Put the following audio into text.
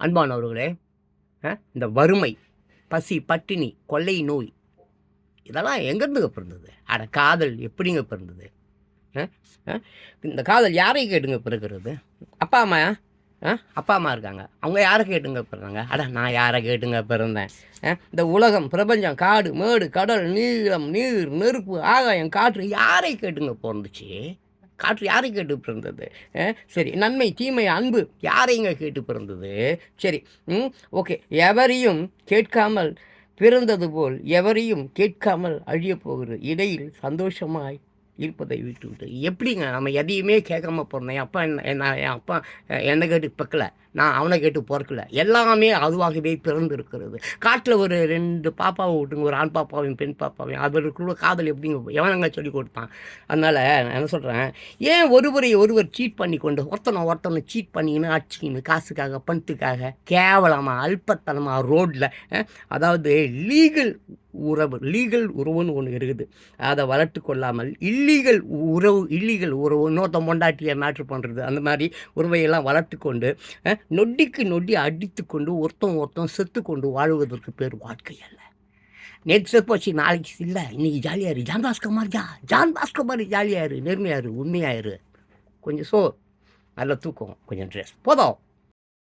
அன்பானவர்களே ஆ, இந்த வறுமை பசி பட்டினி கொள்ளை நோய் இதெல்லாம் எங்கேருந்துங்க பிறந்தது அட காதல் எப்படிங்க பிறந்தது ஆ? ஆ? இந்த காதல் யாரை கேட்டுங்க பிறக்கிறது அப்பா அம்மா ஆ அப்பா அம்மா இருக்காங்க அவங்க யாரை கேட்டுங்க பிறந்தாங்க அட நான் யாரை கேட்டுங்க பிறந்தேன் ஆ? இந்த உலகம் பிரபஞ்சம் காடு மேடு கடல் நீளம் நீர் நெருப்பு ஆகாயம் காற்று யாரை கேட்டுங்க பிறந்துச்சு காற்று யாரை கேட்டு பிறந்தது? சரி நன்மை தீமை அன்பு யாரைங்க கேட்டு பிறந்தது? சரி ஓகே எவரையும் கேட்காமல் பிறந்தது போல் எவரையும் கேட்காமல் அழியப் போகிறது. இடையில் சந்தோஷமாய் இருப்பதை விட்டு விட்டு எப்படிங்க நம்ம எதையுமே கேட்காம பிறந்தேன் என் அப்பா என்ன என்ன என் அப்பா என்னை கேட்டு பிறக்கல. நான் அவனை கேட்டு பிறக்கல. எல்லாமே அதுவாகவே பிறந்திருக்கிறது. காட்டில் ஒரு ரெண்டு பாப்பாவை விட்டுங்க. ஒரு ஆண் பாப்பாவையும் பெண் பாப்பாவையும். அவருக்குள்ள காதல் எப்படிங்க எவனங்க சொல்லி கொடுத்தான்? அதனால் நான் என்ன சொல்கிறேன் ஏன் ஒருவரை ஒருவர் சீட் பண்ணி கொண்டு ஒருத்தனை ஒருத்தனை சீட் பண்ணிக்கின்னு அடிச்சுக்கின்னு காசுக்காக பணத்துக்காக கேவலமாக அல்பத்தனமாக ரோட்டில் அதாவது லீகல் உறவு லீகல் உறவுன்னு ஒன்று இருக்குது. அதை வளர்த்து கொள்ளாமல் இல்லீகல் உறவு இல்லீகல் உறவு இன்னொருத்தன் பொண்டாட்டியை மேட்ரு பண்ணுறது அந்த மாதிரி உறவையெல்லாம் வளர்த்து கொண்டு நொடிக்கு நொடி அடித்து கொண்டு ஒருத்தன் ஒருத்தன் செத்து கொண்டு வாழ்வதற்கு பேர் வாழ்க்கை அல்ல. நேற்று செத்து போச்சு நாளைக்கு இல்லை இன்னைக்கு ஜாலியாக இரு. ஜான் பாஸ்கர் ஜா ஜான் பாஸ்கர் ஜாலியாக இரு நேர்மையாக இரு உண்மையாக இரு. கொஞ்சம் சோ நல்ல தூக்கம் கொஞ்சம் ட்ரெஸ் போதும்.